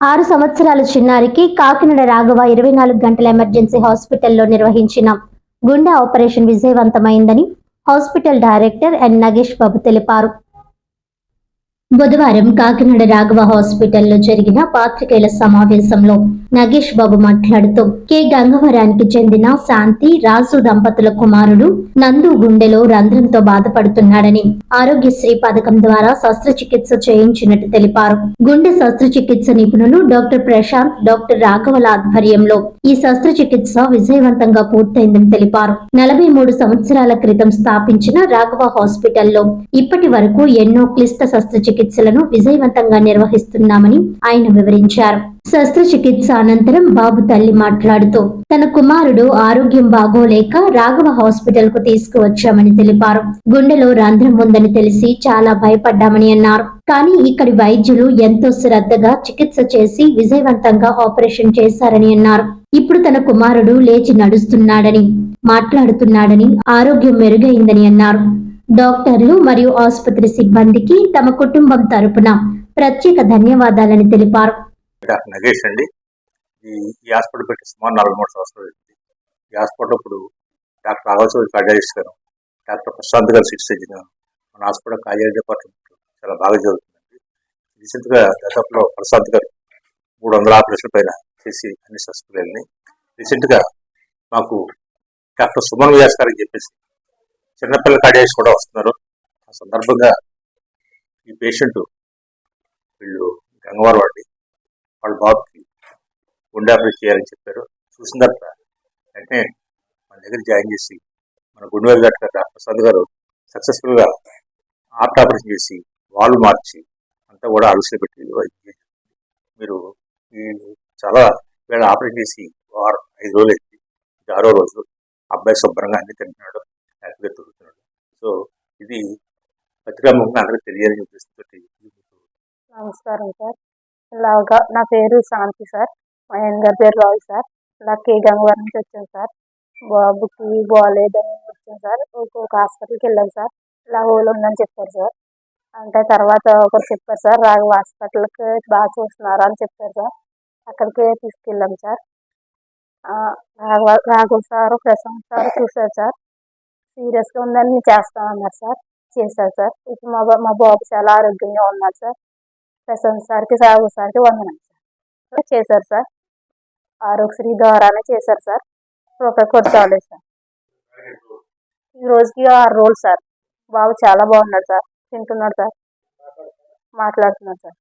ఆరు సంవత్సరాల చిన్నారికి కాకినాడ రాఘవ ఇరవై నాలుగు గంటల ఎమర్జెన్సీ హాస్పిటల్లో నిర్వహించిన గుండె operation విజయవంతమైందని hospital director N Nagesh Babu తెలిపారు. బుధవారం కాకినాడ రాఘవ హాస్పిటల్లో జరిగిన పాత్రికేయుల సమావేశంలో నగేష్ బాబు మాట్లాడుతూ కె. గంగవరానికి చెందిన శాంతి రాజు దంపతుల కుమారుడు నందు గుండెలో రంధ్రంతో బాధపడుతున్నాడని ఆరోగ్యశ్రీ పథకం ద్వారా శస్త్రచికిత్స చేయించినట్టు తెలిపారు. గుండె శస్త్రచికిత్స నిపుణులు డాక్టర్ ప్రశాంత్ డాక్టర్ రాఘవల ఆధ్వర్యంలో ఈ శస్త్రచికిత్స విజయవంతంగా పూర్తయిందని తెలిపారు. నలభై మూడు సంవత్సరాల క్రితం స్థాపించిన రాఘవ హాస్పిటల్లో ఇప్పటి వరకు ఎన్నో క్లిష్ట శస్త్రచికిత్సలను విజయవంతంగా నిర్వహిస్తున్నామని ఆయన వివరించారు. శస్త్రచికిత్స అనంతరం బాబు తల్లి మాట్లాడుతూ తన కుమారుడు ఆరోగ్యం బాగోలేక రాఘవ హాస్పిటల్కు తీసుకువచ్చామని తెలిపారు. గుండెలో రంధ్రం ఉందని తెలిసి చాలా భయపడ్డామని అన్నారు. కానీ ఇక్కడి వైద్యులు ఎంతో శ్రద్ధగా చికిత్స చేసి విజయవంతంగా ఆపరేషన్ చేశారని అన్నారు. ఇప్పుడు తన కుమారుడు లేచి నడుస్తున్నాడని మాట్లాడుతున్నాడని ఆరోగ్యం మెరుగైందని అన్నారు. డాక్టర్లు మరియు ఆసుపత్రి సిబ్బందికి తమ కుటుంబం తరపున ప్రత్యేక ధన్యవాదాలని తెలిపారు. నగేష్ అండి. ఈ ఈ హాస్పిటల్ పెట్టి సుమారు నలభై మూడు సంవత్సరాలు ఈ హాస్పిటల్ ఇప్పుడు డాక్టర్ రాఘవచౌరి కార్డియాలజిస్ట్ గారు డాక్టర్ ప్రశాంత్ గారు సిక్స్ సర్జన్ మన హాస్పిటల్ కార్డియాలజీ డిపార్ట్మెంట్ చాలా బాగా జరుగుతుందండి. రీసెంట్గా గతంలో ప్రశాంత్ గారు మూడు వందల ఆపరేషన్ పైన చేసి అన్ని సక్సెస్ఫుల్ రీసెంట్గా మాకు డాక్టర్ సుమన్ వ్యాస్ గారికి చెప్పేసి చిన్నపిల్ల కార్డియాలజిస్ట్ కూడా వస్తున్నారు. ఆ సందర్భంగా ఈ పేషెంట్ వీళ్ళు గంగవారు వాడి వాళ్ళ బాబుకి గుండె ఆపరేషన్ చేయాలని చెప్పారు. చూసిన తర్వాత వెంటనే మన దగ్గర జాయిన్ చేసి మన గుండెవారి డాక్టర్ డాక్టర్ ప్రసాద్ గారు సక్సెస్ఫుల్గా హార్ట్ ఆపరేషన్ చేసి వాళ్ళు మార్చి అంతా కూడా అలసి పెట్టి మీరు చాలా వేళ ఆపరేషన్ చేసి వారం ఐదు రోజులు అయింది. ఆరో రోజు అబ్బాయి శుభ్రంగా అన్ని తింటున్నాడు. హ్యాపీగా తిరుగుతున్నాడు సో ఇది పత్రికాముఖంగా అందరికీ తెలియాలని ఉద్దేశంతో నమస్కారం సార్. ఇలాగా నా పేరు శాంతి సార్. మా ఆయన గారి పేరు రావు సార్. ఇలా కే గంగవరం నుంచి వచ్చాను సార్. బాబుకి బాగాలేదని వచ్చాను సార్. ఒక్కొక్క హాస్పిటల్కి వెళ్ళాను సార్. ఇలా హోల్ ఉందని చెప్పారు సార్. అంటే తర్వాత ఒకరు చెప్పారు సార్ రాఘవ హాస్పిటల్కి బాగా చూస్తున్నారు అని చెప్పారు సార్. అక్కడికి తీసుకెళ్ళాం sir. Raghava Raghava sir Prashant sir చూశారు సార్. సీరియస్గా ఉందని మేము చేస్తామన్నారు సార్. చేశారు సార్. ఇప్పుడు మా బా- మా బాబు చాలా ఆరోగ్యంగా ఉన్నాడు సార్. ప్రశాంత్ సార్కి సాగు సార్కి వందనం సార్. చేశారు సార్. ఆరోగ్యశ్రీ ద్వారానే చేశారు సార్. రూపాయి కూడా చాలే సార్. ఈ రోజుకి ఆరు రోజులు సార్. బాబు చాలా బాగున్నాడు సార్. తింటున్నాడు సార్. మాట్లాడుతున్నాడు సార్.